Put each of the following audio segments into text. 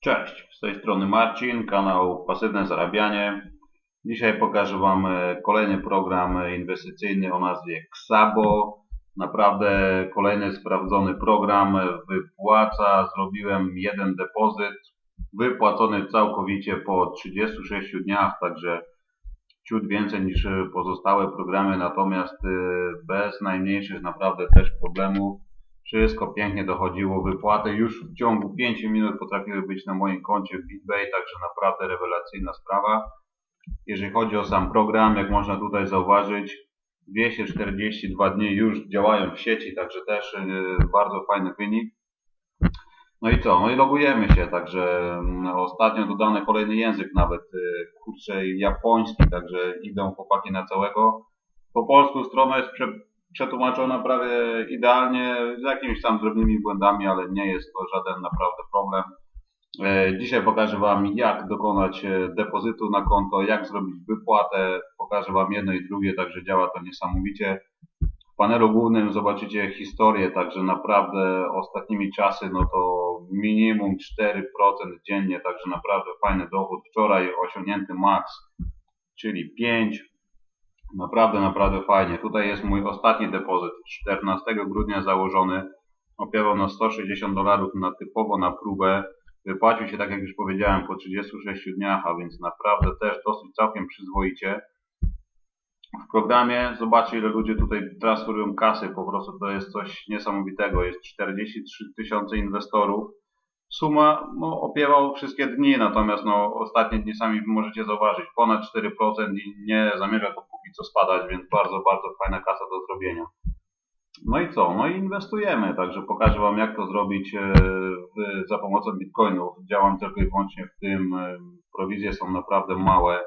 Cześć, z tej strony Marcin, kanał Pasywne Zarabianie. Dzisiaj pokażę Wam e, kolejny program inwestycyjny o nazwie Xabo. Naprawdę kolejny sprawdzony program wypłaca. Zrobiłem jeden depozyt wypłacony całkowicie po 36 dniach, także ciut więcej niż pozostałe programy, natomiast e, bez najmniejszych naprawdę też problemów. Wszystko pięknie dochodziło, wypłaty już w ciągu 5 minut potrafiły być na moim koncie w BitBay, także naprawdę rewelacyjna sprawa. Jeżeli chodzi o sam program, jak można tutaj zauważyć, 242 dni już działają w sieci, także też yy, bardzo fajny wynik. No i co? No i logujemy się, także yy, ostatnio dodany kolejny język nawet, yy, kurczę, japoński, także idą chłopaki na całego. Po polsku strona jest prze przetłumaczona prawie idealnie, z jakimiś tam drobnymi błędami, ale nie jest to żaden naprawdę problem. E, dzisiaj pokażę Wam jak dokonać e, depozytu na konto, jak zrobić wypłatę, pokażę Wam jedno i drugie, także działa to niesamowicie. W panelu głównym zobaczycie historię, także naprawdę ostatnimi czasy no to minimum 4% dziennie, także naprawdę fajny dochód. Wczoraj osiągnięty max, czyli 5, Naprawdę, naprawdę fajnie. Tutaj jest mój ostatni depozyt. 14 grudnia założony. Opiewał na 160 dolarów na typowo na próbę. Wypłacił się, tak jak już powiedziałem, po 36 dniach, a więc naprawdę też dosyć całkiem przyzwoicie. W programie zobaczcie ile ludzie tutaj transferują kasy. Po prostu to jest coś niesamowitego. Jest 43 tysiące inwestorów Suma no, opiewał wszystkie dni, natomiast no, ostatnie dni sami możecie zauważyć ponad 4% i nie zamierza to póki co spadać, więc bardzo, bardzo fajna kasa do zrobienia. No i co? No i inwestujemy, także pokażę Wam jak to zrobić e, w, za pomocą bitcoinów. Działam tylko i wyłącznie w tym, e, prowizje są naprawdę małe,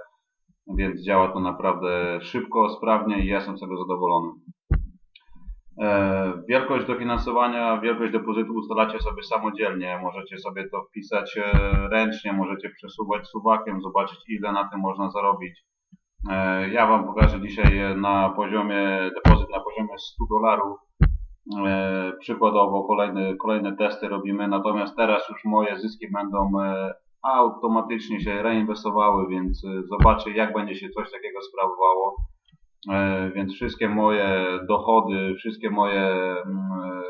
więc działa to naprawdę szybko, sprawnie i ja jestem z tego zadowolony. E, wielkość dofinansowania, wielkość depozytu ustalacie sobie samodzielnie. Możecie sobie to wpisać e, ręcznie, możecie przesuwać suwakiem, zobaczyć ile na tym można zarobić. E, ja Wam pokażę dzisiaj na poziomie, depozyt na poziomie 100 dolarów. Przykładowo kolejne, kolejne testy robimy, natomiast teraz już moje zyski będą automatycznie się reinwestowały, więc zobaczę jak będzie się coś takiego sprawowało. E, więc wszystkie moje dochody, wszystkie moje mm, e,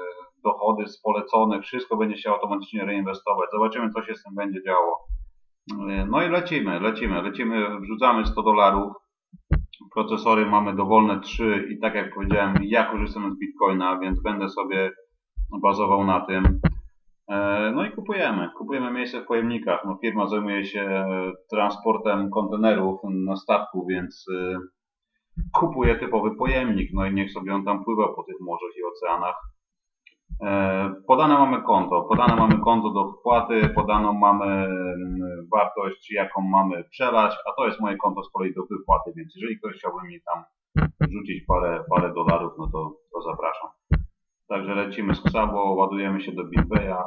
dochody z polecone, wszystko będzie się automatycznie reinwestować. Zobaczymy, co się z tym będzie działo. E, no i lecimy, lecimy, lecimy, wrzucamy 100 dolarów. Procesory mamy dowolne 3 i tak jak powiedziałem, ja korzystam z Bitcoina, więc będę sobie bazował na tym. No i kupujemy. Kupujemy miejsce w pojemnikach. No, firma zajmuje się transportem kontenerów na statku, więc kupuje typowy pojemnik, no i niech sobie on tam pływa po tych morzach i oceanach. E, podane mamy konto, podane mamy konto do wpłaty, podaną mamy mm, wartość, jaką mamy przelać, a to jest moje konto z kolei do wypłaty, więc jeżeli ktoś chciałby mi tam rzucić parę, parę dolarów, no to, to zapraszam. Także lecimy z Xabo, ładujemy się do BitBaya.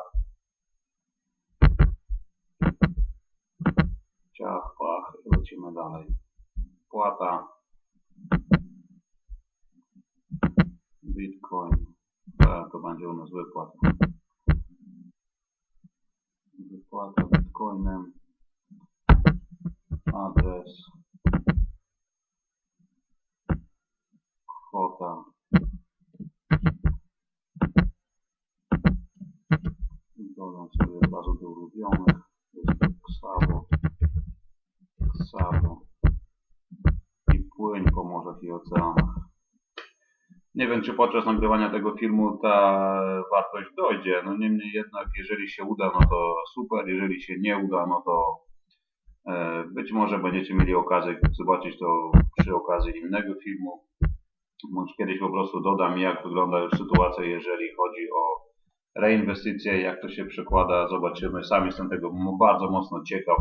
Ciach, pach, lecimy dalej. Płata. Bitcoin. Tak, to będzie u nas wypłata. Wypłata Bitcoinem. Adres. Kwota. Dodam sobie od razu do ulubionych. Jest to Xavo. Xavo. I płyń po morzach i oceanach. Nie wiem, czy podczas nagrywania tego filmu ta wartość dojdzie. No niemniej jednak, jeżeli się uda, no to super. Jeżeli się nie uda, no to e, być może będziecie mieli okazję zobaczyć to przy okazji innego filmu. Bądź kiedyś po prostu dodam, jak wygląda już sytuacja, jeżeli chodzi o reinwestycje, jak to się przekłada. Zobaczymy. Sam jestem tego bardzo mocno ciekaw.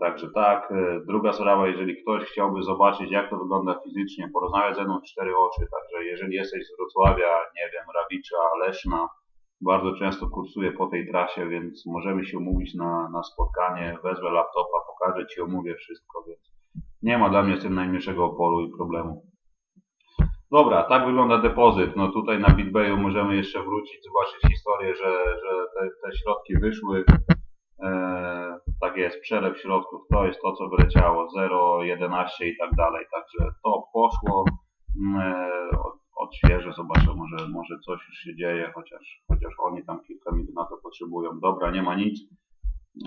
Także tak. E, druga sprawa, jeżeli ktoś chciałby zobaczyć, jak to wygląda fizycznie, porozmawiać ze mną w cztery oczy, także jeżeli jesteś z Wrocławia, nie wiem, Rawicza, Leszna, bardzo często kursuję po tej trasie, więc możemy się umówić na, na spotkanie, wezmę laptopa, pokażę Ci, omówię wszystko, więc nie ma dla mnie z tym najmniejszego oporu i problemu. Dobra, tak wygląda depozyt. No tutaj na BitBayu możemy jeszcze wrócić, zobaczyć historię, że, że te, te środki wyszły. E, tak jest, przelew środków, to jest to, co wyleciało, 0, 11 i tak dalej, także to poszło, mm, e, od- odświeżę, zobaczę, może, może coś już się dzieje, chociaż, chociaż oni tam kilka minut na to potrzebują. Dobra, nie ma nic.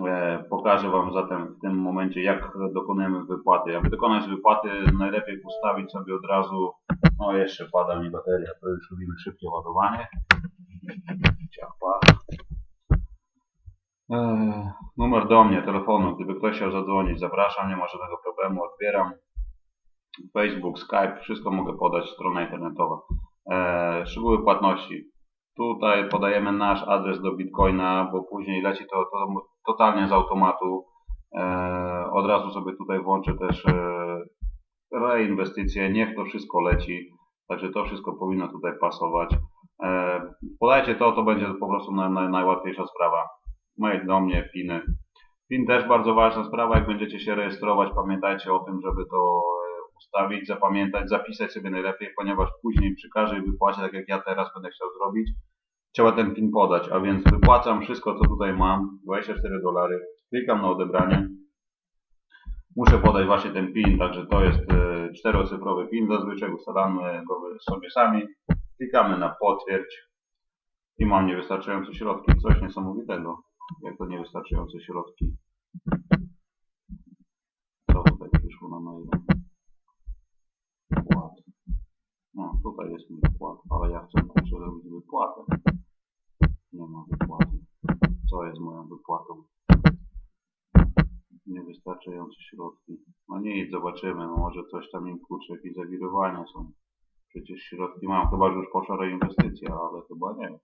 E, Pokażę Wam zatem w tym momencie, jak dokonujemy wypłaty. Aby dokonać wypłaty, najlepiej ustawić sobie od razu, no jeszcze pada mi bateria, to już robimy szybkie ładowanie. Ciach. Eee, numer do mnie, telefonu, gdyby ktoś chciał zadzwonić, zapraszam, nie ma żadnego problemu, odbieram. Facebook, Skype, wszystko mogę podać, strona internetowa. Eee, szczegóły płatności. Tutaj podajemy nasz adres do Bitcoina, bo później leci to, to totalnie z automatu. Eee, od razu sobie tutaj włączę też reinwestycje, niech to wszystko leci. Także to wszystko powinno tutaj pasować. Podajcie to, to będzie po prostu na, na, najłatwiejsza sprawa. Mail do mnie, piny. PIN też bardzo ważna sprawa, jak będziecie się rejestrować, pamiętajcie o tym, żeby to e, ustawić, zapamiętać, zapisać sobie najlepiej, ponieważ później przy każdej wypłacie, tak jak ja teraz będę chciał zrobić, trzeba ten PIN podać, a więc wypłacam wszystko, co tutaj mam, 24 dolary, klikam na odebranie, muszę podać właśnie ten PIN, także to jest e, czterocyfrowy PIN, zazwyczaj ustalamy go sobie sami, klikamy na potwierdź i mam niewystarczające środki, coś niesamowitego, jak to niewystarczające środki. Co tutaj przyszło na maila? Wkład. No, tutaj jest mój wkład, ale ja chcę kurczę zrobić wypłatę. Nie ma wypłaty. Co jest moją wypłatą? Niewystarczające środki. No nic, zobaczymy. No może coś tam im kurczę, jakieś zawirowania są. Przecież środki mam, chyba że już poszła reinwestycja, ale chyba nie.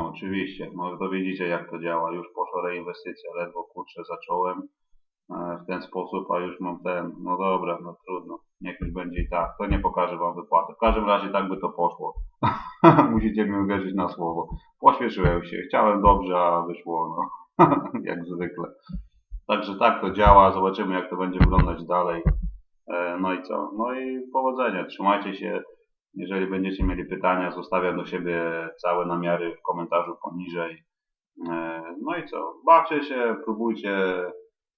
No oczywiście, no to widzicie jak to działa, już poszła reinwestycja, ledwo kurczę zacząłem e, w ten sposób, a już mam ten, no dobra, no trudno, niech już będzie i tak, to nie pokażę wam wypłaty, w każdym razie tak by to poszło, musicie mi uwierzyć na słowo, pośpieszyłem się, chciałem dobrze, a wyszło, no, jak zwykle, także tak to działa, zobaczymy jak to będzie wyglądać dalej, E, no i co, no i powodzenia, trzymajcie się, jeżeli będziecie mieli pytania, zostawiam do siebie całe namiary w komentarzu poniżej. E, No i co? Bawcie się, próbujcie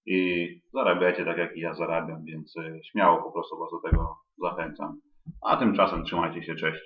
i zarabiajcie tak jak i ja zarabiam, więc e, śmiało po prostu Was do tego zachęcam. A tymczasem trzymajcie się, cześć.